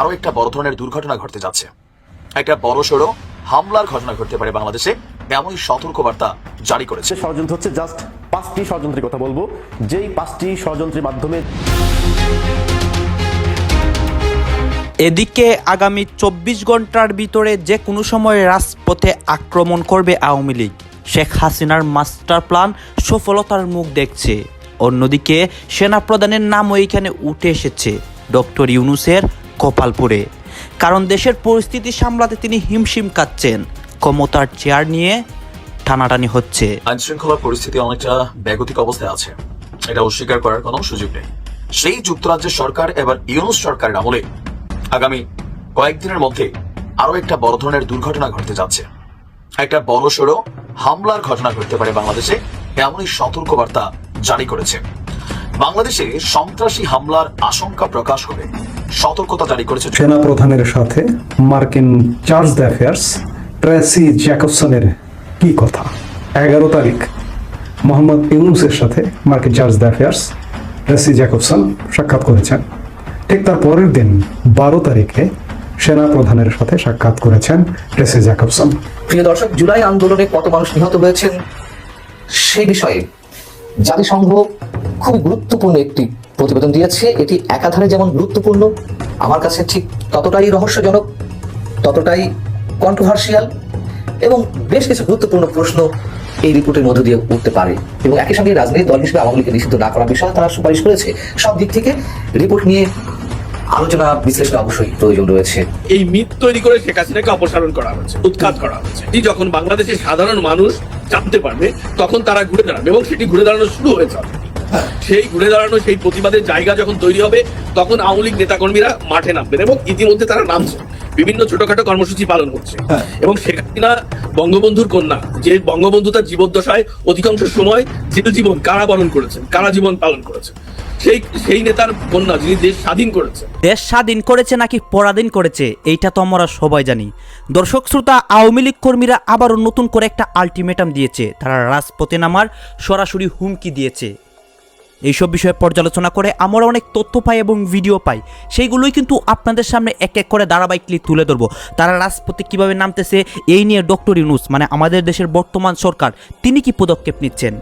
আরও একটা বড় ধরনের দুর্ঘটনা ঘটতে যাচ্ছে। একটা বড়সড় হামলার ঘটনা ঘটতে পারে বাংলাদেশে এমনই সতর্কবার্তা জারি করেছে। ষড়যন্ত্র হচ্ছে জাস্ট পাঁচটি ষড়যন্ত্রের কথা বলব। যেই পাঁচটি ষড়যন্ত্রের মাধ্যমে এদিকে আগামী চব্বিশ ঘণ্টার ভিতরে যে কোনো সময় রাজপথে আক্রমণ করবে আওয়ামী লীগ। শেখ হাসিনার মাস্টার প্ল্যান সফলতার মুখ দেখছে। অন্যদিকে সেনাপ্রধানের নামও এখানে উঠে এসেছে। ডক্টর ইউনুসের কপালপুরে। কারণ দেশের পরিস্থিতি সামলাতে তিনি হিমশিম কাচ্ছেন। ক্ষমতার চেয়ার নিয়ে টানাটানি হচ্ছে। আইন শৃঙ্খলা পরিস্থিতি অনেকটা ব্যাগতিক অবস্থায় আছে। এটা অস্বীকার করার কোনো সুযোগ নেই। সেই যুক্তরাজ্যের সরকার, এবার ইউনুস সরকারের আমলে আগামী কয়েকদিনের মধ্যে আরও একটা বড় ধরনের দুর্ঘটনা ঘটতে যাচ্ছে। একটা বড় সড়ো হামলার ঘটনা ঘটতে পারে বাংলাদেশে, এমনই সতর্কবার্তা জারি করেছে। বাংলাদেশে সন্ত্রাসী হামলার আশঙ্কা প্রকাশ করে। সতর্কতা জারি করেছে। সেনা প্রধানের সাথে মার্কিন চার্জ দ্য অ্যাফেয়ার্স ট্রেসি জ্যাকবসনের কি কথা? এগারো তারিখ মোহাম্মদ ইউনুসের সাথে মার্কিন chargé d'affaires Tracy Jacobson সাক্ষাৎ করেছেন। ঠিক তার পরের দিন বারো তারিখে সেনা প্রধানের সাথে সাক্ষাৎ করেছেন ট্রেসি জ্যাকবসন। প্রিয় দর্শক জুলাই আন্দোলনে কত মানুষ নিহত হয়েছেন সে বিষয়ে জাতিসংঘ খুব গুরুত্বপূর্ণ একটি প্রতিবেদন দিয়েছে, এটি একাধারে যেমন গুরুত্বপূর্ণ, আমার কাছে ঠিক ততটাই রহস্যজনক, ততটাই কন্ট্রোভার্সিয়াল এবং বেশ কিছু গুরুত্বপূর্ণ প্রশ্ন এই রিপোর্টের মধ্য দিয়ে উঠতে পারে। এবং একই সঙ্গে রাজনৈতিক দল হিসেবে আওয়ামী লীগকে নিষিদ্ধ না করার বিষয়ে তারা সুপারিশ করেছে। সব দিক থেকে রিপোর্ট নিয়ে আলোচনা বিশ্লেষণ অবশ্যই প্রয়োজন রয়েছে। এই মিথ তৈরি করে শেখ হাসিনাকে অপসারণ করা হয়েছে, উৎখাত করা হয়েছে। এটি যখন বাংলাদেশের সাধারণ মানুষ জানতে পারবে, তখন তারা ঘুরে দাঁড়াবে এবং সেটি ঘুরে দাঁড়ানো শুরু হয়েছে সেই ঘুরে দাঁড়ানো সেই প্রতিবাদের জায়গা যখন তৈরি হবে তখন আওয়ামী লীগ নেতাকর্মীরা মাঠে নামবেন এবং ইতিমধ্যে তারা নামছে বিভিন্ন ছোটখাটো কর্মসূচি পালন করছে এবং শেখ হাসিনা বঙ্গবন্ধুর কন্যা যে বঙ্গবন্ধু তার জীবদ্দশায় অধিকাংশ সময় জেল জীবন কারাবরণ করেছেন কারা জীবন পালন করেছেন? সেই সেই নেতার কন্যা যিনি দেশ স্বাধীন করেছেন দেশ স্বাধীন করেছে নাকি পরাধীন করেছে এইটা তো আমরা সবাই জানি। দর্শক শ্রোতা আওয়ামী লীগ কর্মীরা আবারও নতুন করে একটা আলটিমেটাম দিয়েছে। তারা রাজপথে নামার সরাসরি হুমকি দিয়েছে। এইসব বিষয়ে পর্যালোচনা করে আমরা অনেক তথ্য পাই এবং ভিডিও পাই। সেইগুলোই কিন্তু আপনাদের সামনে এক এক করে ধারাবাহিকলি তুলে ধরবো। তারা রাজপথে কীভাবে নামতেছে, এই নিয়ে ডক্টর ইউনুস মানে আমাদের দেশের বর্তমান সরকার, তিনি কি পদক্ষেপ নিচ্ছেন?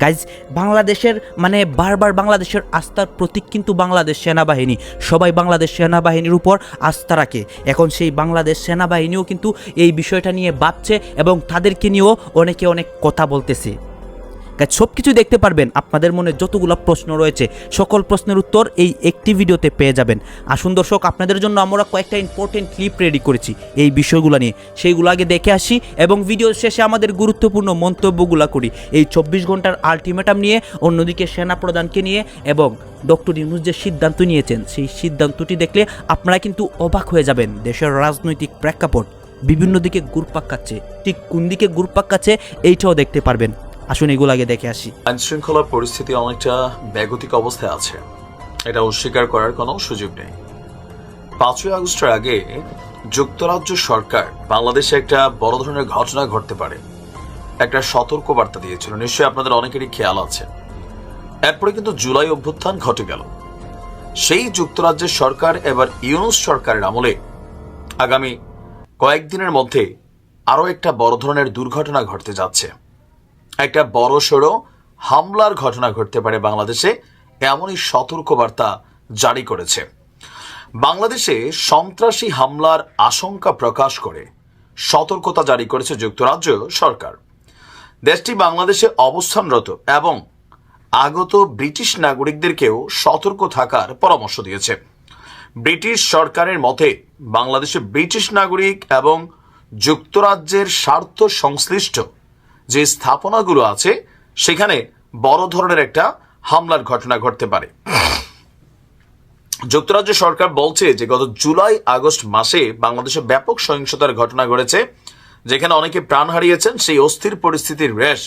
গাইজ বাংলাদেশের মানে বারবার বাংলাদেশের আস্থার প্রতীক কিন্তু বাংলাদেশ সেনাবাহিনী। সবাই বাংলাদেশ সেনাবাহিনীর উপর আস্থা রাখে। এখন সেই বাংলাদেশ সেনাবাহিনীও কিন্তু এই বিষয়টা নিয়ে ভাবছে এবং তাদেরকে নিয়েও অনেকে অনেক কথা বলতেছে। গাইজ সব কিছু দেখতে পারবেন। আপনাদের মনে যতগুলো প্রশ্ন রয়েছে, সকল প্রশ্নের উত্তর এই একটি ভিডিওতে পেয়ে যাবেন। আসুন দর্শক, আপনাদের জন্য আমরা কয়েকটা ইম্পর্টেন্ট ক্লিপ রেডি করেছি এই বিষয়গুলো নিয়ে। সেইগুলো আগে দেখে আসি এবং ভিডিও শেষে আমাদের গুরুত্বপূর্ণ মন্তব্যগুলো করি। এই চব্বিশ ঘণ্টার আলটিমেটাম নিয়ে, অন্যদিকে সেনা প্রধানকে নিয়ে এবং ডক্টর ইউনুস যে সিদ্ধান্ত নিয়েছেন, সেই সিদ্ধান্তটি দেখলে আপনারা কিন্তু অবাক হয়ে যাবেন। দেশের রাজনৈতিক প্রেক্ষাপট বিভিন্ন দিকে ঘুরপাক খাচ্ছে। ঠিক কোন দিকে ঘুরপাক খাচ্ছে, এইটাও দেখতে পারবেন। আসুন এগুলো আগে দেখে আসি। আইন শৃঙ্খলা পরিস্থিতি অনেকটা ব্যাগতিক অবস্থায় আছে। এটা অস্বীকার করার কোনো সুযোগ নেই। পাঁচই আগস্টের আগে যুক্তরাজ্য সরকার বাংলাদেশে একটা বড় ধরনের ঘটনা ঘটতে পারে। একটা সতর্ক বার্তা দিয়েছিল। নিশ্চয়ই আপনাদের অনেকেরই খেয়াল আছে। এরপরে কিন্তু জুলাই অভ্যুত্থান ঘটে গেল। সেই যুক্তরাজ্যের সরকার, এবার ইউনুস সরকারের আমলে আগামী কয়েকদিনের মধ্যে আরও একটা বড় ধরনের দুর্ঘটনা ঘটতে যাচ্ছে। একটা বড় সড়ো হামলার ঘটনা ঘটতে পারে বাংলাদেশে, এমনই সতর্কবার্তা জারি করেছে। বাংলাদেশে সন্ত্রাসী হামলার আশঙ্কা প্রকাশ করে সতর্কতা জারি করেছে যুক্তরাজ্য সরকার। দেশটি বাংলাদেশে অবস্থানরত এবং আগত ব্রিটিশ নাগরিকদেরকেও সতর্ক থাকার পরামর্শ দিয়েছে। ব্রিটিশ সরকারের মতে, বাংলাদেশে ব্রিটিশ নাগরিক এবং যুক্তরাজ্যের স্বার্থ সংশ্লিষ্ট যে স্থাপনাগুলো আছে, সেখানে বড় ধরনের একটা হামলার ঘটনা ঘটতে পারে। যুক্তরাজ্য সরকার বলছে যে, গত জুলাই আগস্ট মাসে বাংলাদেশে ব্যাপক সহিংসতার ঘটনা ঘটেছে, যেখানে অনেকে প্রাণ হারিয়েছেন, সেই অস্থির পরিস্থিতির রেশ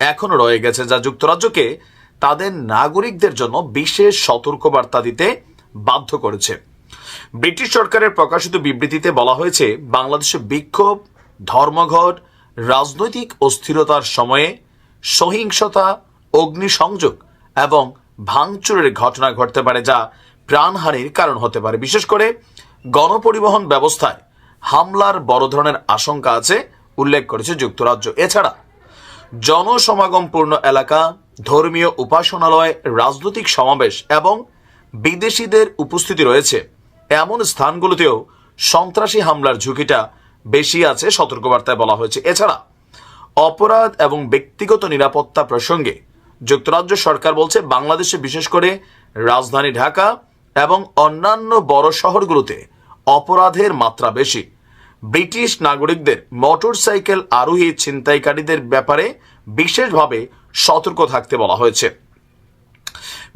এখনও রয়ে গেছে, যা যুক্তরাজ্যকে তাদের নাগরিকদের জন্য বিশেষ সতর্কবার্তা দিতে বাধ্য করেছে। ব্রিটিশ সরকারের প্রকাশিত বিবৃতিতে বলা হয়েছে, বাংলাদেশে বিক্ষোভ, ধর্মঘট রাজনৈতিক অস্থিরতার সময়ে সহিংসতা, অগ্নিসংযোগ এবং ভাঙচুরের ঘটনা ঘটতে পারে যা প্রাণহানির কারণ হতে পারে। বিশেষ করে গণপরিবহন ব্যবস্থায় হামলার বড় ধরনের আশঙ্কা আছে, উল্লেখ করেছে যুক্তরাজ্য। এছাড়া জনসমাগমপূর্ণ এলাকা, ধর্মীয় উপাসনালয়, রাজনৈতিক সমাবেশ এবং বিদেশিদের উপস্থিতি রয়েছে। এমন স্থানগুলোতেও সন্ত্রাসী হামলার ঝুঁকিটা বেশি আছে, সতর্কবার্তায় বলা হয়েছে। এছাড়া, অপরাধ এবং ব্যক্তিগত নিরাপত্তা প্রসঙ্গে যুক্তরাজ্য সরকার বলছে, বাংলাদেশে বিশেষ করে রাজধানী ঢাকা এবং অন্যান্য বড় শহরগুলোতে অপরাধের মাত্রা বেশি। ব্রিটিশ নাগরিকদের মোটরসাইকেল আরোহী ছিনতাইকারীদের ব্যাপারে বিশেষভাবে সতর্ক থাকতে বলা হয়েছে।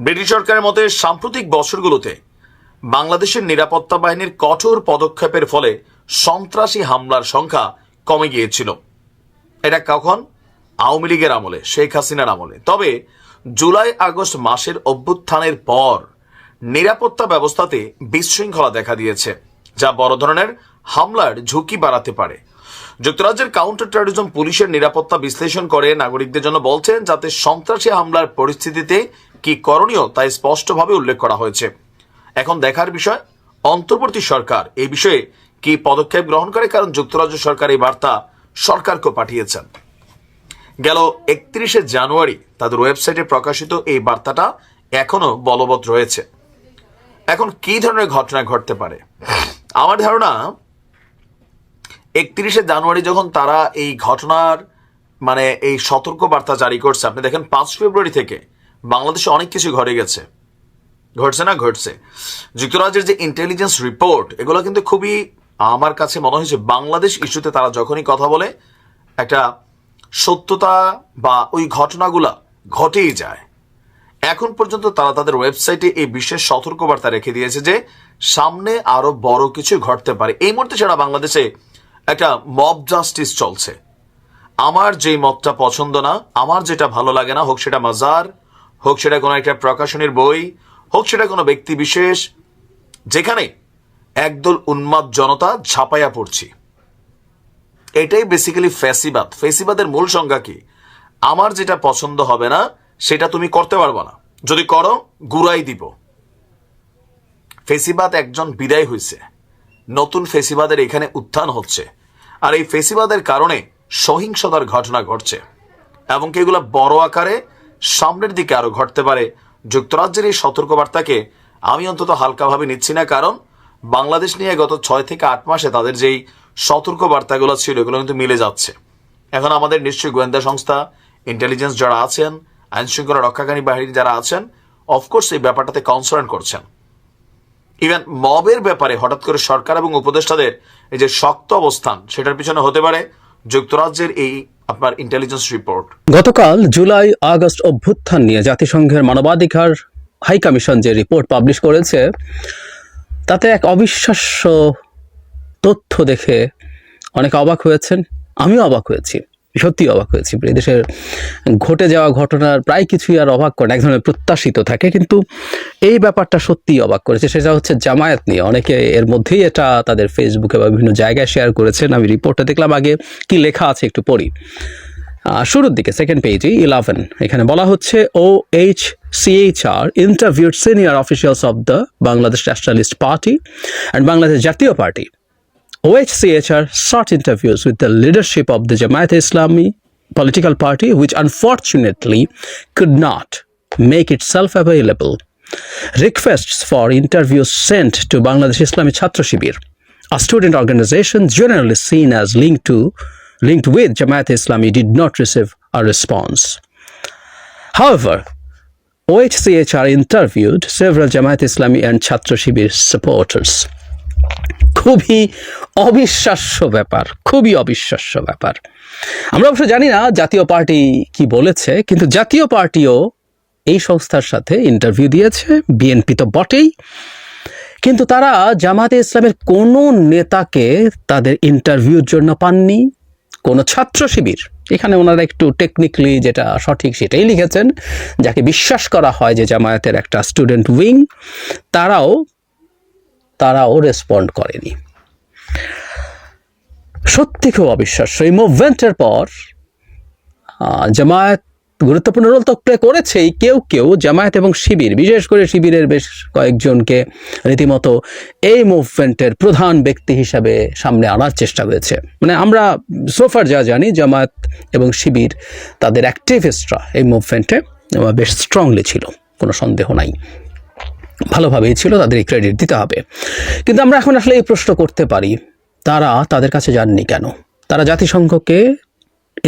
ব্রিটিশ সরকারের মতে, সাম্প্রতিক বছরগুলোতে বাংলাদেশের নিরাপত্তা বাহিনীর কঠোর পদক্ষেপের ফলে সন্ত্রাসী হামলার সংখ্যা কমে গিয়েছিল। এটা কখন? আওয়ামী লীগের আমলে, শেখ হাসিনার আমলে। তবে জুলাই আগস্ট মাসের অভ্যুত্থানের পর নিরাপত্তা ব্যবস্থাতে বিশৃঙ্খলা দেখা দিয়েছে, যা বড় ধরনের হামলার ঝুঁকি বাড়াতে পারে। যুক্তরাজ্যের কাউন্টার টেরোরিজম পুলিশের নিরাপত্তা বিশ্লেষণ করে নাগরিকদের জন্য বলছেন, যাতে সন্ত্রাসী হামলার পরিস্থিতিতে কি করণীয় তাই স্পষ্টভাবে উল্লেখ করা হয়েছে। এখন দেখার বিষয়, অন্তর্বর্তী সরকার এই বিষয়ে কি পদক্ষেপ গ্রহণ করে কারণ যুক্তরাজ্য সরকার এই বার্তা সরকারকে পাঠিয়েছেন। গেল একত্রিশে জানুয়ারি তাদের ওয়েবসাইটে প্রকাশিত এই বার্তাটা এখনও বলবৎ রয়েছে। এখন কি ধরনের ঘটনা ঘটতে পারে? আমার ধারণা, একত্রিশে জানুয়ারি যখন তারা এই ঘটনার মানে এই সতর্ক বার্তা জারি করছে, আপনি দেখেন পাঁচ ফেব্রুয়ারি থেকে বাংলাদেশে অনেক কিছু ঘটে গেছে। ঘটছে না, ঘটছে। যুক্তরাজ্যের যে ইন্টেলিজেন্স রিপোর্ট এগুলো কিন্তু খুবই আমার কাছে মনে হয়েছে বাংলাদেশ ইস্যুতে তারা যখনই কথা বলে, একটা সত্যতা বা ওই ঘটনাগুলা ঘটেই যায়। এখন পর্যন্ত তারা তাদের ওয়েবসাইটে এই বিশেষ সতর্কবার্তা রেখে দিয়েছে যে সামনে আরও বড় কিছু ঘটতে পারে। এই মুহূর্তে সারা বাংলাদেশে একটা মব জাস্টিস চলছে। আমার যেই মতটা পছন্দ না, আমার যেটা ভালো লাগে না, হোক সেটা মাজার, হোক সেটা কোনো একটা প্রকাশনীর বই, হোক সেটা কোনো ব্যক্তি বিশেষ, যেখানে একদল উন্মাদ জনতা ঝাঁপাইয়া পড়ছি। এটাই বেসিক্যালি ফেসিবাদ ফেসিবাদের মূল সংজ্ঞা কি? আমার যেটা পছন্দ হবে না, সেটা তুমি করতে পারবে না। যদি করো, গুড়াই দিব। ফেসিবাদ একজন বিদায় হয়েছে নতুন ফেসিবাদের এখানে উত্থান হচ্ছে। আর এই ফেসিবাদের কারণে সহিংসতার ঘটনা ঘটছে। এবং কি এগুলো বড় আকারে সামনের দিকে আরও ঘটতে পারে, যুক্তরাজ্যের এই সতর্কবার্তাকে আমি অন্তত হালকাভাবে নিচ্ছি না। কারণ বাংলাদেশ নিয়ে গত ছয় থেকে আট মাসে তাদের যেই সতর্ক বার্তাগুলো ছিল, এগুলো কিন্তু মিলে যাচ্ছে। এখন আমাদের নিশ্চয়ই গোয়েন্দা সংস্থা ইন্টেলিজেন্স যারা আছেন আইন শৃঙ্খলা রক্ষাকারী বাহিনী যারা আছেন অফকোর্স এই ব্যাপারটাতে কনসার্ন করছেন। ইভেন মবের ব্যাপারে হঠাৎ করে সরকার এবং উপদেষ্টাদের এই যে শক্ত অবস্থান, সেটার পিছনে হতে পারে যুক্তরাজ্যের এই আপনার ইন্টেলিজেন্স রিপোর্ট গতকাল জুলাই আগস্ট অভ্যুত্থান নিয়ে জাতিসংঘের মানবাধিকার হাই কমিশন যে রিপোর্ট পাবলিশ করেছে তাতে এক অবিশ্বাস্য তথ্য দেখে অনেকে অবাক হয়েছেন। আমিও অবাক হয়েছি সত্যি অবাক হয়েছি। দেশের ঘটে যাওয়া ঘটনার প্রায় কিছুই আর অবাক করে এক ধরনের প্রত্যাশিত থাকে, কিন্তু এই ব্যাপারটা সত্যিই অবাক করেছে। সেটা হচ্ছে জামায়াত নিয়ে। অনেকে এর মধ্যেই এটা তাদের ফেসবুকে বা বিভিন্ন জায়গায় শেয়ার করেছেন। আমি রিপোর্টটা দেখলাম আগে। কি লেখা আছে একটু পড়ি। শুরুর দিকে সেকেন্ড পেজে ইলেভেন এখানে বলা হচ্ছে O H CHR interviewed senior officials of the Bangladesh Nationalist Party and Bangladesh Jatiya Party OHCHR sought interviews with the leadership of the Jamaat Islami political party, which unfortunately could not make itself available. Requests for interviews sent to Bangladesh Islami Chhatra Shibir, a student organization generally seen as linked to linked with Jamaat Islami, did not receive a response. However, OHCHR interviewed several Jamaat Islami and Chhatra Shibir supporters. খুবই অবিশ্বাস্য ব্যাপার খুবই অবিশ্বাস্য ব্যাপার আমরা অবশ্য জানি না জাতীয় পার্টি কি বলেছে কিন্তু জাতীয় পার্টিও এই সংস্থার সাথে ইন্টারভিউ দিয়েছে বিএনপি তো বটেই কিন্তু তারা জামাতে ইসলামের কোনো নেতাকে তাদের ইন্টারভিউর জন্য পাননি কোনো ছাত্র শিবির। এখানে ওনারা একটু টেকনিক্যালি যেটা সঠিক সেটাই লিখেছেন, যাকে বিশ্বাস করা হয় যে জামায়াতের একটা স্টুডেন্ট উইং তারাও তারাও রেসপন্ড করেনি। সত্যি খুব অবিশ্বাস্য। এই মুভমেন্টের পর জামায়াত গুরুত্বপূর্ণ রোল তো প্লে করেছেই কেউ কেউ, জামায়াত এবং শিবির, বিশেষ করে শিবিরের বেশ কয়েকজনকে রীতিমতো এই মুভমেন্টের প্রধান ব্যক্তি হিসাবে সামনে আনার চেষ্টা হয়েছে মানে আমরা সোফার যা জানি, জামায়াত এবং শিবির তাদের অ্যাক্টিভিস্টরা এই মুভমেন্টে বেশ স্ট্রংলি ছিল, কোনো সন্দেহ নাই। ভালোভাবেই ছিল তাদের ক্রেডিট দিতে হবে। কিন্তু আমরা এখন আসলে এই প্রশ্ন করতে পারি, তারা তাদের কাছে যাননি কেন? তারা জাতিসংঘকে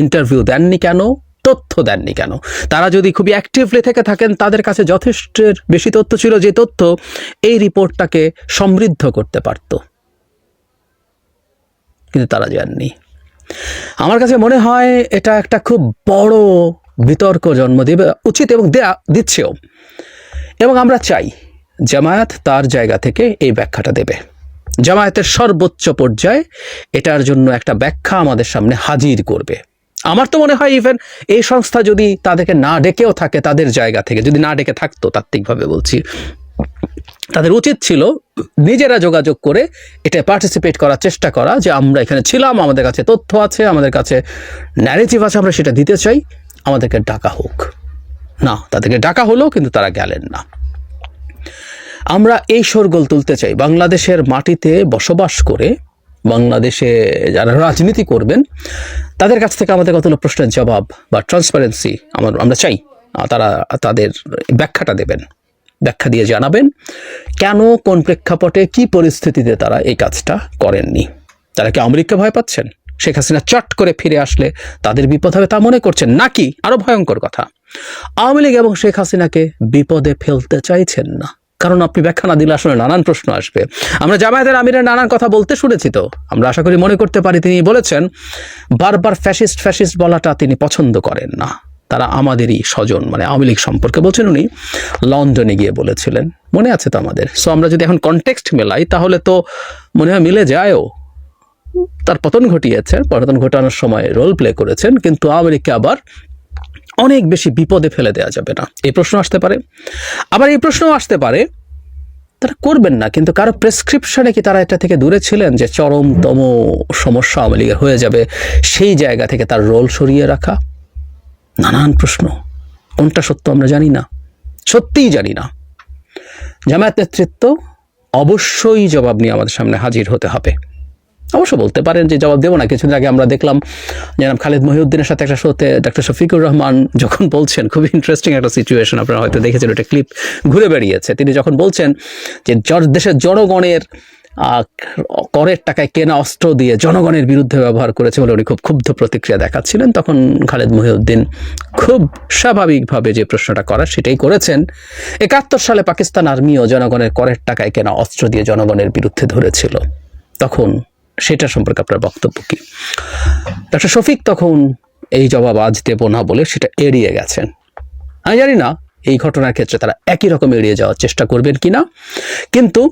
ইন্টারভিউ দেননি কেন? তথ্য দেননি কেন? তারা যদি খুবই অ্যাক্টিভলি থেকে থাকেন, তাদের কাছে যথেষ্টের বেশি তথ্য ছিল যে তথ্য এই রিপোর্টটাকে সমৃদ্ধ করতে পারত। কিন্তু তারা যাননি আমার কাছে মনে হয় এটা একটা খুব বড় বিতর্ক জন্ম দেবে, উচিত এবং দেয়া, দিচ্ছেও। এবং আমরা চাই জামায়াত তার জায়গা থেকে এই ব্যাখ্যাটা দেবে। জামায়াতের সর্বোচ্চ পর্যায়ে এটার জন্য একটা ব্যাখ্যা আমাদের সামনে হাজির করবে। আমার তো মনে হয় ইভেন এই সংস্থা যদি তাদেরকে না ডেকেও থাকে তাদের জায়গা থেকে, যদি না ডেকে থাকতো তাত্ত্বিকভাবে বলছি, তাদের উচিত ছিল নিজেরা যোগাযোগ করে এটা পার্টিসিপেট করার চেষ্টা করা যে আমরা এখানে ছিলাম, আমাদের কাছে তথ্য আছে, আমাদের কাছে ন্যারেটিভ আছে, আমরা সেটা দিতে চাই, আমাদেরকে ডাকা হোক। না, তাদেরকে ডাকা হলো কিন্তু তারা গেলেন না। আমরা এই শোরগোল তুলতে চাই। বাংলাদেশের মাটিতে বসবাস করে বাংলাদেশে যারা রাজনীতি করবেন, তাদের কাছ থেকে আমাদের কতগুলো প্রশ্নের জবাব বা ট্রান্সপারেন্সি আমার, আমরা চাই তারা তাদের ব্যাখ্যাটা দেবেন, ব্যাখ্যা দিয়ে জানাবেন, কেন, কোন প্রেক্ষাপটে, কি পরিস্থিতিতে তারা এই কাজটা করেননি। তারা কি আমেরিকা ভয় পাচ্ছেন? শেখ হাসিনা চট করে ফিরে আসলে তাদের বিপদ হবে তা মনে করছেন নাকি? আরও ভয়ঙ্কর কথা। আওয়ামী লীগ এবং শেখ হাসিনাকে বিপদে ফেলতে চাইছেন না। কারণ আপনি ব্যাখ্যা না দিলে আসলে নানান প্রশ্ন আসবে। আমরা জামায়াতের আমিরের নানান কথা বলতে শুনেছি তো। আমরা আশা করি মনে করতে পারি তিনি বলেছেন, বারবার ফ্যাসিস্ট ফ্যাসিস্ট বলাটা তিনি পছন্দ করেন না। তারা আমাদেরই স্বজন মানে আওয়ামী লীগ সম্পর্কে বলছেন উনি, লন্ডনে গিয়ে বলেছিলেন। মনে আছে তো আমাদের? সো আমরা যদি এখন কনটেক্সট মেলাই, তাহলে তো মনে হয় মিলে যায়ও। তার পতন ঘটিয়েছেন পতন ঘটানোর সময় রোল প্লে করেছেন, কিন্তু আওয়ামী লীগকে আবার অনেক বেশি বিপদে ফেলে দেওয়া যাবে না। এই প্রশ্ন আসতে পারে। আবার এই প্রশ্নও আসতে পারে, তারা করবেন না, কিন্তু কারও প্রেসক্রিপশনে কি তারা এটা থেকে দূরে ছিলেন যে চরমতম সমস্যা আওয়ামী লীগের হয়ে যাবে, সেই জায়গা থেকে তার রোল সরিয়ে রাখা? নানান প্রশ্ন। কোনটা সত্য আমরা জানি না। সত্যিই জানি না। জামায়াত নেতৃত্ব অবশ্যই জবাব নিয়ে আমাদের সামনে হাজির হতে হবে। অবশ্য বলতে পারেন যে জবাব দেবো না, কিছুদিন আগে আমরা দেখলাম জনাব খালিদ মহিউদ্দিনের সাথে একটা শোতে ডাক্তার শফিকুর রহমান যখন বলছেন খুব ইন্টারেস্টিং একটা সিচুয়েশন আপনারা হয়তো দেখেছেন একটা ক্লিপ ঘুরে বেরিয়েছে তিনি যখন বলছেন যে দেশের জনগণের করের টাকায় কেনা অস্ত্র দিয়ে জনগণের বিরুদ্ধে ব্যবহার করেছে বলে উনি খুব ক্ষুব্ধ প্রতিক্রিয়া দেখাচ্ছিলেন, তখন খালেদ মহিউদ্দিন খুব স্বাভাবিকভাবে যে প্রশ্নটা করার সেটাই করেছেন। একাত্তর সালে পাকিস্তান আর্মিও জনগণের করের টাকায় কেনা অস্ত্র দিয়ে জনগণের বিরুদ্ধে ধরেছিল। তখন সেটা সম্পর্কে আপনার বক্তব্য কি? ডক্টর শফিক তখন এই জবাব আজ দেব না বলে সেটা এড়িয়ে গেছেন। আমি জানি না এই ঘটনার ক্ষেত্রে তারা একই রকম এড়িয়ে যাওয়ার চেষ্টা করবেন কি না কিন্তু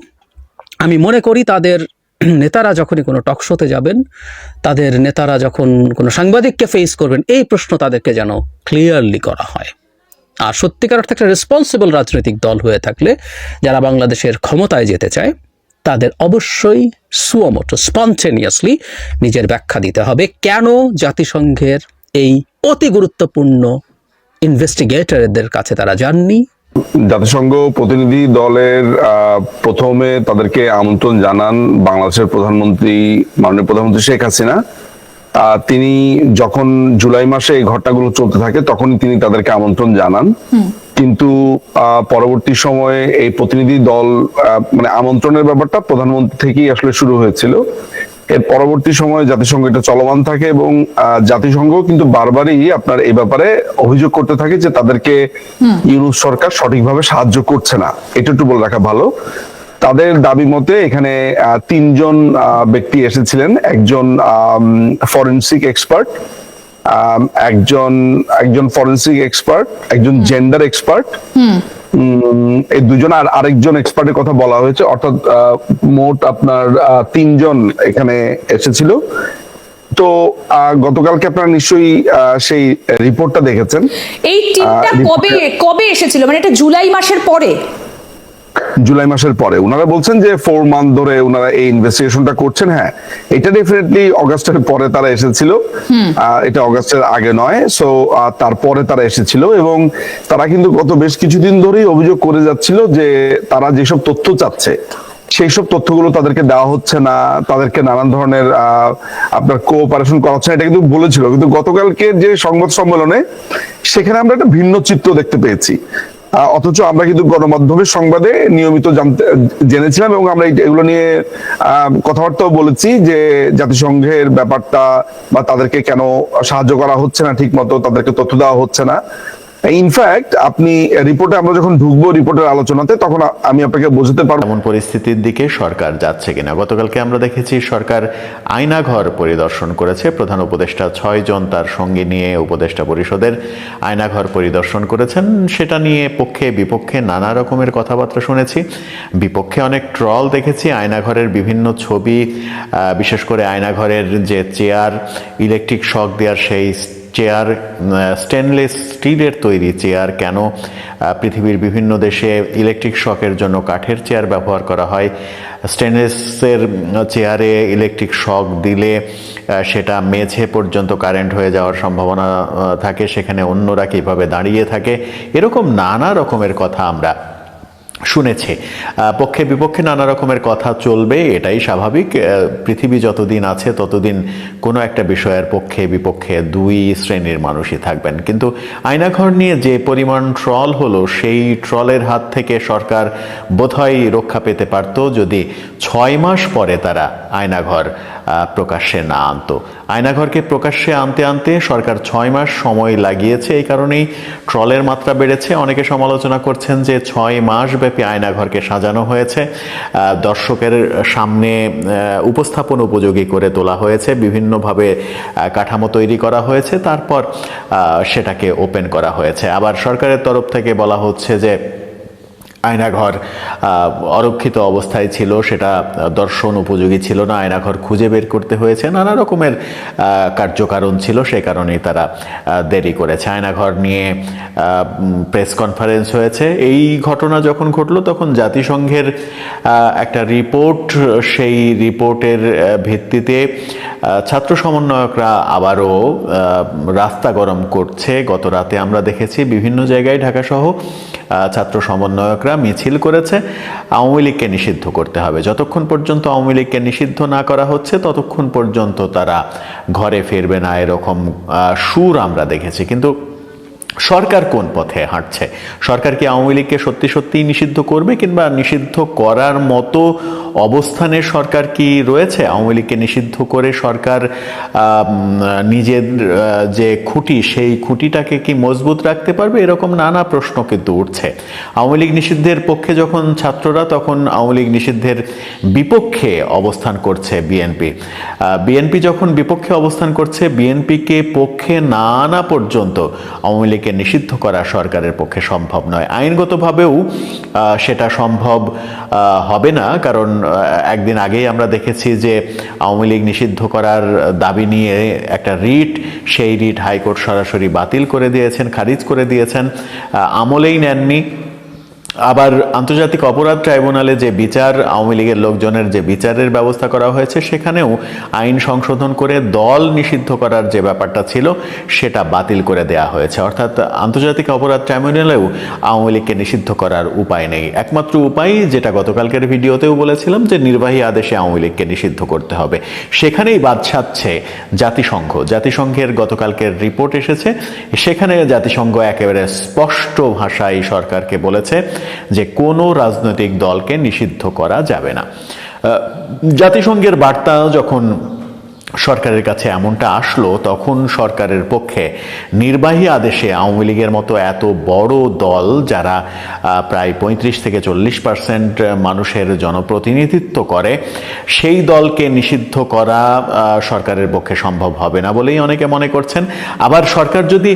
আমি মনে করি তাদের নেতারা যখনই কোনো টক শোতে যাবেন, তাদের নেতারা যখন কোনো সাংবাদিককে ফেস করবেন, এই প্রশ্ন তাদেরকে যেন ক্লিয়ারলি করা হয়। আর সত্যিকার অর্থে একটা রেসপন্সিবল রাজনৈতিক দল হয়ে থাকলে, যারা বাংলাদেশের ক্ষমতায় যেতে চায় তাদের অবশ্যই সুয়মতো স্পন্টেনিয়াসলি নিজের ব্যাখ্যা দিতে হবে কেন জাতিসংঘের এই অতি গুরুত্বপূর্ণ ইনভেস্টিগেটরদের কাছে তারা যাননি। জাতিসংঘ প্রতিনিধি দলের প্রথমে তাদেরকে আমন্ত্রণ জানান বাংলাদেশের প্রধানমন্ত্রী, মাননীয় প্রধানমন্ত্রী শেখ হাসিনা। তিনি যখন জুলাই মাসে এই ঘটনাগুলো চলতে থাকে তখনই তিনি তাদেরকে আমন্ত্রণ জানান। কিন্তু পরবর্তী সময়ে এই প্রতিনিধি দল মানে আমন্ত্রণের ব্যাপারটা প্রধানমন্ত্রী থেকেই আসলে শুরু হয়েছিল। এর পরবর্তী সময়ে জাতিসংঘ এটা চলমান থাকে এবং আহ, জাতিসংঘ কিন্তু বারবারই আপনার এই ব্যাপারে অভিযোগ করতে থাকে যে তাদেরকে ইউনুস সরকার সঠিকভাবে সাহায্য করছে না। এটা একটু বলে রাখা ভালো। তাদের দাবি মতে এখানে তিনজন ব্যক্তি এসেছিলেন। একজন ফরেন্সিক এক্সপার্ট একজন একজন ফরেন্সিক এক্সপার্ট একজন জেন্ডার এক্সপার্ট এই দুজন আর আরেকজন এক্সপার্টের কথা বলা হয়েছে। অর্থাৎ মোট আপনার তিনজন এখানে এসেছিল। তো গতকালকে আপনারা নিশ্চয়ই সেই রিপোর্টটা দেখেছেন। এই টিমটা কবে কবে এসেছিল? মানে এটা জুলাই মাসের পরে? জুলাই মাসের পরে। ওনারা বলছেন যে ফোর মান্থ ধরে ওনারা এই ইনভেস্টিগেশনটা করছেন। হ্যাঁ এটা ডেফিনেটলি অগাস্টের পরে তারা এসেছিল। এটা অগাস্টের আগে নয় সো তারপরে তারা এসেছিল এবং তারা কিন্তু গত বেশ কিছুদিন ধরেই অভিযোগ করে যাচ্ছিল যে তারা যেসব তথ্য চাচ্ছে সেই সব তথ্যগুলো তাদেরকে দেওয়া হচ্ছে না তাদেরকে নানান ধরনের আহ, আপনার কোঅপারেশন করা হচ্ছে এটা কিন্তু বলেছিল। কিন্তু গতকালকে যে সংবাদ সম্মেলনে সেখানে আমরা একটা ভিন্ন চিত্র দেখতে পেয়েছি। অথচ আমরা কিন্তু গণমাধ্যমের সংবাদে নিয়মিত জানতে জেনেছিলাম এবং আমরা এগুলো নিয়ে কথাবার্তাও বলেছি যে জাতিসংঘের ব্যাপারটা বা তাদেরকে কেন সাহায্য করা হচ্ছে না ঠিক মতো তাদেরকে তথ্য দেওয়া হচ্ছে না। ইনফ্যাক্ট আপনি রিপোর্টে আমরা যখন ঢুকবো রিপোর্টের আলোচনাতে, তখন আমি আপনাকে বোঝাতে পারব এমন পরিস্থিতির দিকে সরকার যাচ্ছে কিনা। গতকালকে আমরা দেখেছি সরকার আয়নাঘর পরিদর্শন করেছে। প্রধান উপদেষ্টা ছয় জন তার সঙ্গে নিয়ে উপদেষ্টা পরিষদের আয়নাঘর পরিদর্শন করেছেন। সেটা নিয়ে পক্ষে বিপক্ষে নানা রকমের কথাবার্তা শুনেছি। বিপক্ষে অনেক ট্রল দেখেছি। আয়নাঘরের বিভিন্ন ছবি বিশেষ করে আয়নাঘরের যে চেয়ার, ইলেকট্রিক শক দেওয়ার সেই চেয়ার স্টেনলেস স্টিলের তৈরি চেয়ার কেন? পৃথিবীর বিভিন্ন দেশে ইলেকট্রিক শকের জন্য কাঠের চেয়ার ব্যবহার করা হয়। স্টেনলেসের চেয়ারে ইলেকট্রিক শক দিলে সেটা মেঝে পর্যন্ত কারেন্ট হয়ে যাওয়ার সম্ভাবনা থাকে। সেখানে অন্যরা কীভাবে দাঁড়িয়ে থাকে? এরকম নানা রকমের কথা আমরা শুনেছে। পক্ষে বিপক্ষে নানা রকমের কথা চলবে, এটাই স্বাভাবিক। পৃথিবী যতদিন আছে, ততদিন কোনো একটা বিষয়ের পক্ষে, বিপক্ষে দুই শ্রেণির মানুষই থাকবেন। কিন্তু আয়নাঘর নিয়ে যে পরিমাণ ট্রল হলো, সেই ট্রলের হাত থেকে সরকার বোধহয় রক্ষা পেতে পারত যদি ছয় মাস পরে তারা আয়নাঘর প্রকাশ্যে না আনতো। আয়নাঘরকে প্রকাশ্যে আনতে আনতে সরকার ছয় মাস সময় লাগিয়েছে। এই কারণেই ট্রলের মাত্রা বেড়েছে। অনেকে সমালোচনা করছেন যে ছয় মাস ব্যাপী আয়নাঘরকে সাজানো হয়েছে। দর্শকের সামনে উপস্থাপন উপযোগী করে তোলা হয়েছে। বিভিন্নভাবে কাঠামো তৈরি করা হয়েছে। তারপর সেটাকে ওপেন করা হয়েছে। আবার সরকারের তরফ থেকে বলা হচ্ছে যে আয়নাঘর অরক্ষিত অবস্থায় ছিল, সেটা দর্শন উপযোগী ছিল না, আয়নাঘর খুঁজে বের করতে হয়েছে, নানা রকমের কার্যকারণ ছিল, সে কারণেই তারা দেরি করেছে। আয়নাঘর নিয়ে প্রেস কনফারেন্স হয়েছে। এই ঘটনা যখন ঘটলো, তখন জাতিসংঘের একটা রিপোর্ট, সেই রিপোর্টের ভিত্তিতে ছাত্র সমন্বয়করা আবারও রাস্তা গরম করছে। গত রাতে আমরা দেখেছি বিভিন্ন জায়গায় ঢাকাসহ ছাত্র সমন্বয়করা মিছিল করেছে, আওয়ামী লীগকে নিষিদ্ধ করতে হবে। যতক্ষণ পর্যন্ত আওয়ামী লীগকে নিষিদ্ধ না করা হচ্ছে, ততক্ষণ পর্যন্ত তারা ঘরে ফিরবে না। এরকম সুর আমরা দেখেছি। কিন্তু সরকার কোন পথে হাঁটছে? সরকার কি আওয়ামী লীগকে সত্যি সত্যি নিষিদ্ধ করবে কিংবা নিষিদ্ধ করার মতো অবস্থানে সরকার কি রয়েছে? আওয়ামী লীগকে নিষিদ্ধ করে সরকার নিজের যে খুঁটি, সেই খুঁটিটাকে কি মজবুত রাখতে পারবে? এরকম নানা প্রশ্ন কিন্তু উঠছে। আওয়ামী লীগ নিষিদ্ধের পক্ষে যখন ছাত্ররা, তখন আওয়ামী লীগ নিষিদ্ধের বিপক্ষে অবস্থান করছে বিএনপি। বিএনপি যখন বিপক্ষে অবস্থান করছে, বিএনপিকে পক্ষে না আনা পর্যন্ত আওয়ামী লীগকে নিষিদ্ধ করা সরকারের পক্ষে সম্ভব নয়। আইনগতভাবেও সেটা সম্ভব হবে না। কারণ একদিন আগেই আমরা দেখেছি যে আওয়ামী লীগ নিষিদ্ধ করার দাবি নিয়ে একটা রিট, সেই রিট হাইকোর্ট সরাসরি বাতিল করে দিয়েছেন, খারিজ করে দিয়েছেন। আমলেই নেননি। আবার আন্তর্জাতিক অপরাধ ট্রাইব্যুনালে যে বিচার, আওয়ামী লীগের লোকজনের যে বিচারের ব্যবস্থা করা হয়েছে, সেখানেও আইন সংশোধন করে দল নিষিদ্ধ করার যে ব্যাপারটা ছিল, সেটা বাতিল করে দেয়া হয়েছে। অর্থাৎ আন্তর্জাতিক অপরাধ ট্রাইব্যুনালেও আওয়ামী লীগকে নিষিদ্ধ করার উপায় নেই। একমাত্র উপায় যেটা গতকালকের ভিডিওতেও বলেছিলাম, যে নির্বাহী আদেশে আওয়ামী লীগকে নিষিদ্ধ করতে হবে। সেখানেই বাদ জাতিসংঘ। জাতিসংঘের গতকালকের রিপোর্ট এসেছে, সেখানে জাতিসংঘ একেবারে স্পষ্ট ভাষায় সরকারকে বলেছে যে কোনো রাজনৈতিক দলকে নিষিদ্ধ করা যাবে না। জাতিসংঘের বার্তা যখন সরকারের কাছে এমনটা আসলো, তখন সরকারের পক্ষে নির্বাহী আদেশে আওয়ামী লীগের মতো এত বড় দল যারা প্রায় পঁয়ত্রিশ থেকে চল্লিশ পার্সেন্ট মানুষের জনপ্রতিনিধিত্ব করে, সেই দলকে নিষিদ্ধ করা সরকারের পক্ষে সম্ভব হবে না বলেই অনেকে মনে করছেন। আবার সরকার যদি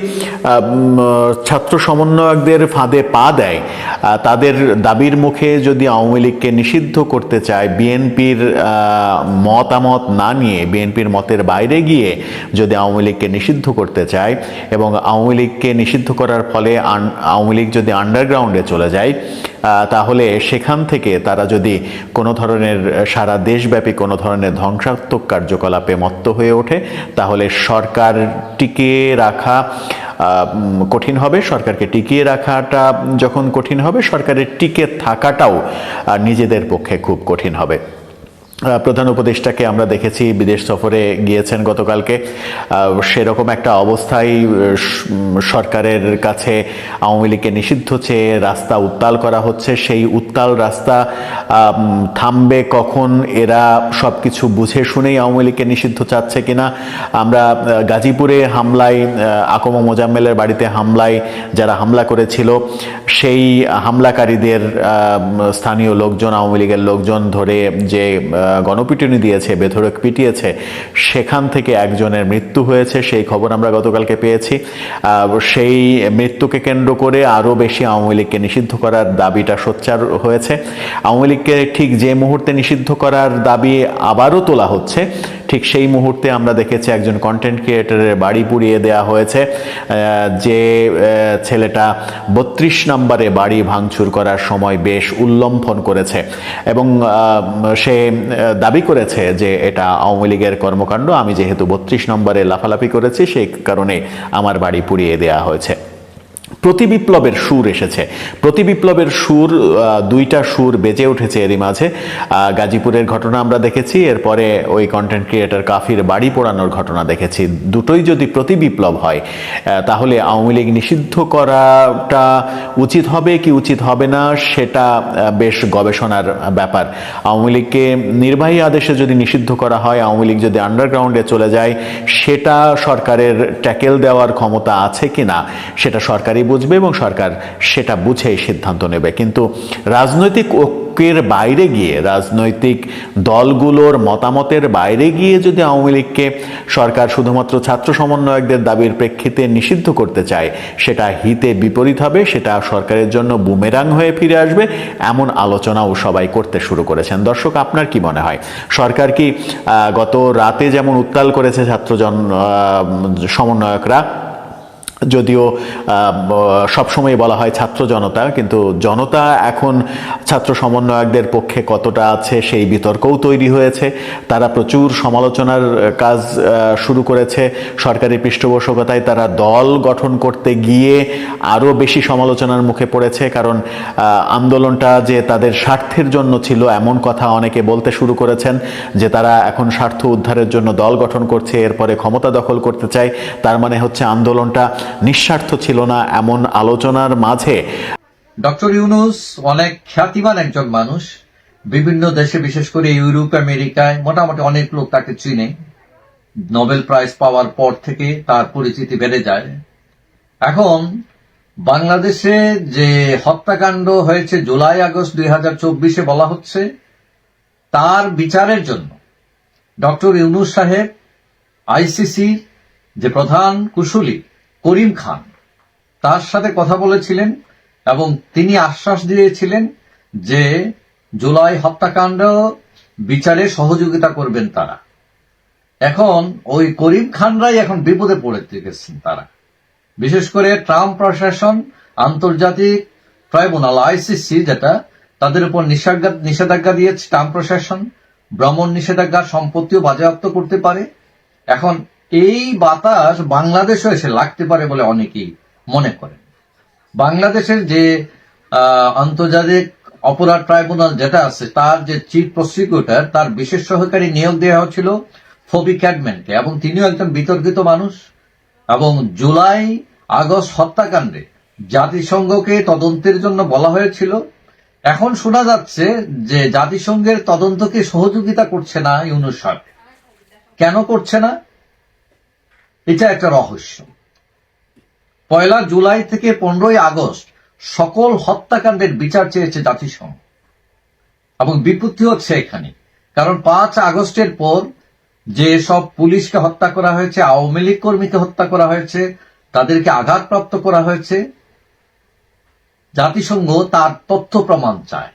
ছাত্র সমন্বয়কদের ফাঁদে পা দেয় তাদের দাবির মুখে যদি আওয়ামী লীগকে নিষিদ্ধ করতে চায়, বিএনপির মতামত না নিয়ে, বিএনপির কমিটির মতের বাইরে গিয়ে যদি আওয়ামী লীগকে নিষিদ্ধ করতে চায় এবং আওয়ামী লীগকে নিষিদ্ধ করার ফলে আওয়ামী লীগ যদি আন্ডারগ্রাউন্ডে চলে যায় তাহলে সেখান থেকে তারা যদি কোনো ধরনের সারা দেশব্যাপী কোনো ধরনের ধ্বংসাত্মক কার্যকলাপে মত্ত হয়ে ওঠে, তাহলে সরকার টিকে রাখা কঠিন হবে। সরকারকে টিকিয়ে রাখাটা যখন কঠিন হবে, সরকারের টিকে থাকাটাও নিজেদের পক্ষে খুব কঠিন হবে। প্রধান উপদেষ্টাকে আমরা দেখেছি, বিদেশ সফরে গিয়েছেন গতকালকে। সেরকম একটা অবস্থায় সরকারের কাছে আওয়ামী লীগকে নিষিদ্ধ চেয়ে রাস্তা উত্তাল করা হচ্ছে। সেই উত্তাল রাস্তা থামবে কখন এরা সব কিছু বুঝে শুনেই আওয়ামী লীগকে নিষিদ্ধ চাচ্ছে কিনা। আমরা গাজীপুরে হামলায় আকম মোজাম্মেলের বাড়িতে হামলায় যারা হামলা করেছিল, সেই হামলাকারীদের স্থানীয় লোকজন, আওয়ামী লীগের লোকজন ধরে যে গণপিটুনি দিয়েছে বেধরক পিটিয়েছে, সেখান থেকে একজনের মৃত্যু হয়েছে, সেই খবর আমরা গতকালকে পেয়েছি। সেই মৃত্যুকে কেন্দ্র করে আরও বেশি আওয়ামী লীগকে নিষিদ্ধ করার দাবিটা সোচ্চার হয়েছে। আওয়ামী লীগকে ঠিক যে মুহূর্তে নিষিদ্ধ করার দাবি আবারও তোলা হচ্ছে ঠিক সেই মুহূর্তে আমরা দেখেছি একজন কন্টেন্ট ক্রিয়েটরের বাড়ি পুড়িয়ে দেওয়া হয়েছে। যে ছেলেটা বত্রিশ নম্বরে বাড়ি ভাঙচুর করার সময় বেশ উল্লম্ফন করেছে এবং সে দাবি করেছে যে এটা আওয়ামী লীগের কর্মকাণ্ড, আমি যেহেতু বত্রিশ নম্বরে লাফালাফি করেছি, সেই কারণে আমার বাড়ি পুড়িয়ে দেওয়া হয়েছে। প্রতি বিপ্লবের সুর এসেছে। প্রতি বিপ্লবের সুর দুইটা সুর বেজে উঠেছে এরই মাঝে। গাজীপুরের ঘটনা আমরা দেখেছি, এরপরে ওই কন্টেন্ট ক্রিয়েটার কাফির বাড়ি পোড়ানোর ঘটনা দেখেছি। দুটোই যদি প্রতি বিপ্লব হয় তাহলে আওয়ামী লীগ নিষিদ্ধ করাটা উচিত হবে কি উচিত হবে না, সেটা বেশ গবেষণার ব্যাপার। আওয়ামী লীগকে নির্বাহী আদেশে যদি নিষিদ্ধ করা হয়, আওয়ামী লীগ যদি আন্ডারগ্রাউন্ডে চলে যায়, সেটা সরকারের ট্যাকেল দেওয়ার ক্ষমতা আছে কি না সেটা সরকারই বুঝবে এবং সরকার সেটা বুঝেই সিদ্ধান্ত নেবে। কিন্তু রাজনৈতিক ঐক্যের বাইরে গিয়ে রাজনৈতিক দলগুলোর মতামতের বাইরে গিয়ে যদি আওয়ামী লীগকে সরকার শুধুমাত্র ছাত্র সমন্বয়কদের দাবির প্রেক্ষিতে নিষিদ্ধ করতে চায় সেটা হিতে বিপরীত হবে সেটা সরকারের জন্য বুমেরাং হয়ে ফিরে আসবে এমন আলোচনাও সবাই করতে শুরু করেছেন। দর্শক আপনার কি মনে হয়? সরকার কি গত রাতে যেমন উত্তাল করেছে ছাত্র জন আহ, সমন্বয়করা যদিও সবসময় বলা হয় ছাত্র জনতা, কিন্তু জনতা এখন ছাত্র সমন্বয়কদের পক্ষে কতটা আছে সেই বিতর্কও তৈরি হয়েছে। তারা প্রচুর সমালোচনার কাজ শুরু করেছে। সরকারি পৃষ্ঠপোষকতায় তারা দল গঠন করতে গিয়ে আরও বেশি সমালোচনার মুখে পড়েছে, কারণ আন্দোলনটা যে তাদের স্বার্থের জন্য ছিল এমন কথা অনেকে বলতে শুরু করেছেন যে তারা এখন স্বার্থ উদ্ধারের জন্য দল গঠন করছে, এরপরে ক্ষমতা দখল করতে চায়। তার মানে হচ্ছে আন্দোলনটা নিঃস্বার্থ ছিল না এমন আলোচনার মাঝে। ডক্টর ইউনুস অনেক খ্যাতিমান একজন মানুষ। বিভিন্ন দেশে, বিশেষ করে ইউরোপ, আমেরিকায় মোটামুটি অনেক লোক তাকে চিনে। নোবেল প্রাইজ পাওয়ার পর থেকে তার পরিচিতি বেড়ে যায়। এখন বাংলাদেশে যে হত্যাকাণ্ড হয়েছে জুলাই, আগস্ট দুই হাজার চব্বিশে বলা হচ্ছে, তার বিচারের জন্য ডক্টর ইউনুস সাহেব আইসিসির যে প্রধান কুশলী করিম খান। তার সাথে কথা বলেছিলেন এবং তিনি আশ্বাস দিয়েছিলেন যে জুলাই হত্যাকাণ্ড বিচারে সহযোগিতা করবেন তারা। এখন ওই করিম খানরাই এখন বিপদে পড়ে গেছেন তারা। বিশেষ করে ট্রাম্প প্রশাসন, আন্তর্জাতিক ট্রাইব্যুনাল, আইসিসি, যেটা তাদের উপর নিষেধাজ্ঞা নিষেধাজ্ঞা দিয়েছে ট্রাম্প প্রশাসন, ভ্রমণ নিষেধাজ্ঞা, সম্পত্তিও বাজেয়াপ্ত করতে পারে। এখন এই বাতাস বাংলাদেশও এসে লাগতে পারে বলে অনেকেই মনে করেন। বাংলাদেশের যে আন্তর্জাতিক অপরাধ ট্রাইব্যুনাল যেটা আছে, তার যে চিফ প্রসিকিউটর, তার বিশেষ সহকারী নিয়োগ দেওয়া হয়েছিল ফবি ক্যাডম্যানকে এবং তিনিও একজন বিতর্কিত মানুষ এবং জুলাই আগস্ট হত্যাকাণ্ডে জাতিসংঘকে তদন্তের জন্য বলা হয়েছিল। এখন শোনা যাচ্ছে যে জাতিসংঘের তদন্তকে সহযোগিতা করছে না ইউনুস কেন করছে না? এটা একটা রহস্য। পয়লা জুলাই থেকে পনেরোই আগস্ট সকল হত্যাকাণ্ডের বিচার চেয়েছে জাতিসংঘ। এবং বিপত্তি হচ্ছে এখানে। কারণ পাঁচ আগস্টের পর যে সব পুলিশকে হত্যা করা হয়েছে, আওয়ামী লীগ কর্মীকে হত্যা করা হয়েছে, তাদেরকে আঘাতপ্রাপ্ত করা হয়েছে, জাতিসংঘ তার তথ্য প্রমাণ চায়।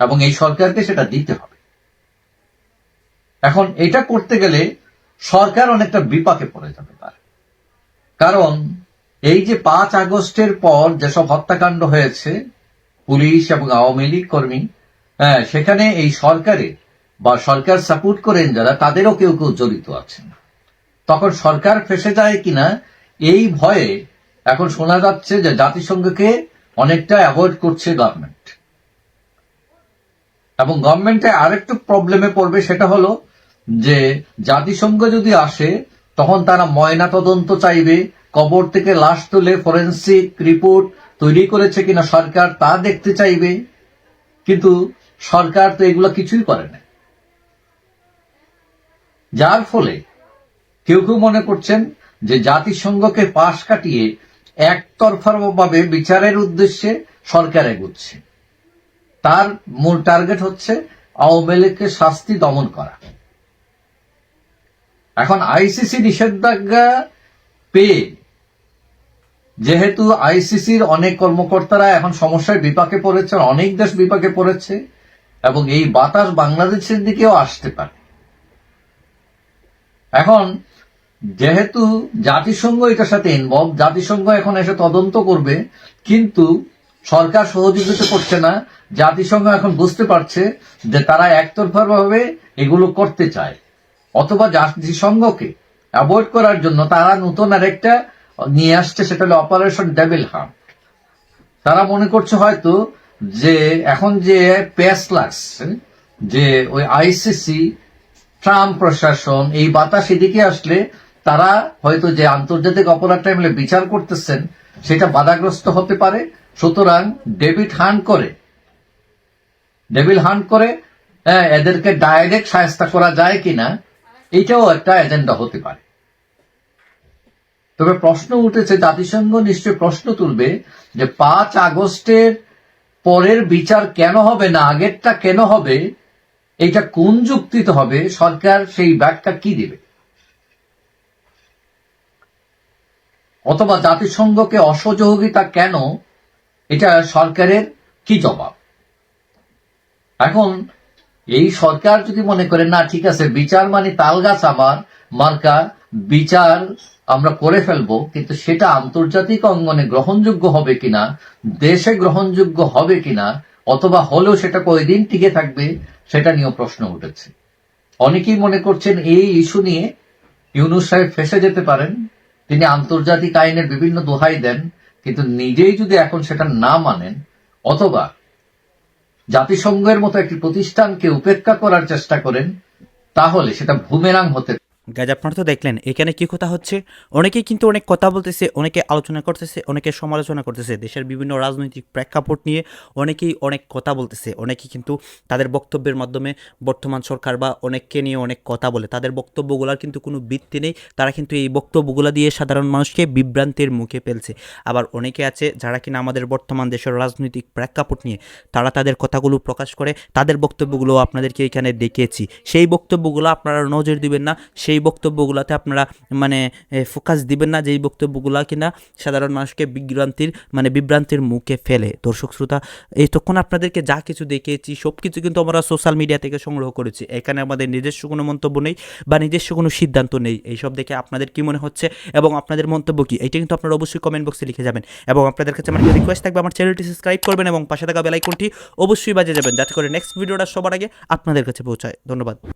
এবং এই সরকারকে সেটা দিতে হবে। এখন এটা করতে গেলে সরকার অনেকটা বিপাকে পড়ে যাবে তার। কারণ এই যে পাঁচ আগস্টের পর যেসব হত্যাকাণ্ড হয়েছে, পুলিশ এবং আওয়ামী লীগ কর্মী হ্যাঁ সেখানে এই সরকারে বা সরকার সাপোর্ট করেন যারা, তাদেরও কেউ কেউ জড়িত আছেন। তখন সরকার ফেসে যায় কিনা, এই ভয়ে এখন শোনা যাচ্ছে যে জাতিসংঘকে অনেকটা অ্যাভয়েড করছে গভর্নমেন্ট এবং গভর্নমেন্টে আরেকটু প্রবলেমে পড়বে, সেটা হলো যে জাতিসংঘ যদি আসে, তখন তারা ময়না তদন্ত চাইবে, কবর থেকে লাশ তুলে ফরেন্সিক রিপোর্ট তৈরি করেছে কিনা সরকার তা দেখতে চাইবে। কিন্তু সরকার তো এগুলো কিছুই করে না যার ফলে কেউ কেউ মনে করছেন যে জাতিসংঘকে পাশ কাটিয়ে একতরফাভাবে বিচারের উদ্দেশ্যে সরকার এগুচ্ছে। তার মূল টার্গেট হচ্ছে আওয়ামী লীগকে শাস্তি দমন করা। এখন আইসিসি নিষেধাজ্ঞা পেয়ে, যেহেতু আইসিসির অনেক কর্মকর্তারা এখন সমস্যায় বিপাকে পড়েছে অনেক দেশ বিপাকে পড়েছে, এবং এই বাতাস বাংলাদেশের দিকেও আসতে পারে। এখন, যেহেতু জাতিসংঘ এটার সাথে ইনভলভ জাতিসংঘ এখন এসে তদন্ত করবে, কিন্তু সরকার সহযোগিতা করছে না, জাতিসংঘ এখন বুঝতে পারছে যে তারা একতরফা ভাবে এগুলো করতে চায়। অথবা জাতিসংঘকে অ্যাভয়েড করার জন্য তারা নতুন আরেকটা নিয়ে আসছে সেটা হলো অপারেশন ডেভিল হান্ট। তারা মনে করছে হয়তো যে এখন যে পেস লাগছে যে ওই আইসিসি ট্রাম্প প্রশাসন এই বাতাস এদিকে আসলে তারা হয়তো যে আন্তর্জাতিক অপরাধ টাইমলে বিচার করতেছেন সেটা বাধাগ্রস্ত হতে পারে। সুতরাং ডেভিড হান করে ডেভিল হান্ট করে হ্যাঁ, এদেরকে ডাইরেক্ট সায়স্তা করা যায় কিনা এটাও একটা এজেন্ডা হতে পারে। তবে প্রশ্ন উঠেছে, জাতিসংঘ নিশ্চয় প্রশ্ন তুলবে যে পাঁচ আগস্টের পরের বিচার কেন হবে না, আগেরটা কেন হবে এটা কোন যুক্তিতে হবে, সরকার সেই ব্যাখ্যা কি দিবে? অথবা জাতিসংঘকে অসহযোগিতা কেন, এটা সরকারের কি জবাব? এখন এই সরকার যদি মনে করে, না, ঠিক আছে, বিচার মানে তাল গাছ আমার, মার্কা, বিচার আমরা করে ফেলব, কিন্তু সেটা আন্তর্জাতিক অঙ্গনে গ্রহণযোগ্য হবে কিনা, দেশে গ্রহণযোগ্য হবে কিনা, অথবা হলেও সেটা কয়দিন টিকে থাকবে, সেটা নিয়েও প্রশ্ন উঠেছে। অনেকেই মনে করছেন এই ইস্যু নিয়ে ইউনুস সাহেব ফেসে যেতে পারেন, তিনি আন্তর্জাতিক আইনের বিভিন্ন দোহাই দেন, কিন্তু নিজেই যদি এখন সেটা না মানেন, অথবা জাতিসংঘের মতো একটি প্রতিষ্ঠানকে উপেক্ষা করার চেষ্টা করেন তাহলে সেটা ভুমেরাং হতে গাজ আপনারা তো দেখলেন, এখানে কি কথা হচ্ছে? অনেকেই কিন্তু অনেক কথা বলতেছে, অনেকে আলোচনা করতেছে, অনেকে সমালোচনা করতেছে। দেশের বিভিন্ন রাজনৈতিক প্রেক্ষাপট নিয়ে অনেকেই অনেক কথা বলতেছে। অনেকেই কিন্তু তাদের বক্তব্যের মাধ্যমে বর্তমান সরকার বা অনেককে নিয়ে অনেক কথা বলে। তাদের বক্তব্যগুলোর কিন্তু কোনো ভিত্তি নেই। তারা কিন্তু এই বক্তব্যগুলো দিয়ে সাধারণ মানুষকে বিভ্রান্তির মুখে ফেলছে। আবার অনেকে আছে যারা কিনা আমাদের বর্তমান দেশের রাজনৈতিক প্রেক্ষাপট নিয়ে তারা তাদের কথাগুলো প্রকাশ করে, তাদের বক্তব্যগুলো আপনাদেরকে এখানে দেখিয়েছি। সেই বক্তব্যগুলো আপনারা নজর দিবেন না, সেই বক্তব্যগুলোতে আপনারা মানে ফোকাস দিবেন না যে যেই বক্তব্যগুলো কিনা। সাধারণ মানুষকে বিভ্রান্তির মানে বিভ্রান্তির মুখে ফেলে। দর্শক শ্রোতা এই তখন আপনাদেরকে যা কিছু দেখিয়েছি সব কিছু কিন্তু আমরা সোশ্যাল মিডিয়া থেকে সংগ্রহ করেছি। এখানে আমাদের নিজস্ব কোনো মন্তব্য নেই বা নিজস্ব কোনো সিদ্ধান্ত নেই। এইসব দেখে আপনাদের কি মনে হচ্ছে এবং আপনাদের মন্তব্য কি? এটা কিন্তু আপনারা অবশ্যই কমেন্ট বক্সে লিখে যাবেন। এবং আপনাদের কাছে আমার রিকোয়েস্ট থাকবে, আমার চ্যানেলটি সাবস্ক্রাইব করবেন এবং পাশে থাকা বেলাইকনটি অবশ্যই বাজে যাবেন। যাতে করে নেক্সট ভিডিওটা সবার আগে আপনাদের কাছে পৌঁছায়। ধন্যবাদ।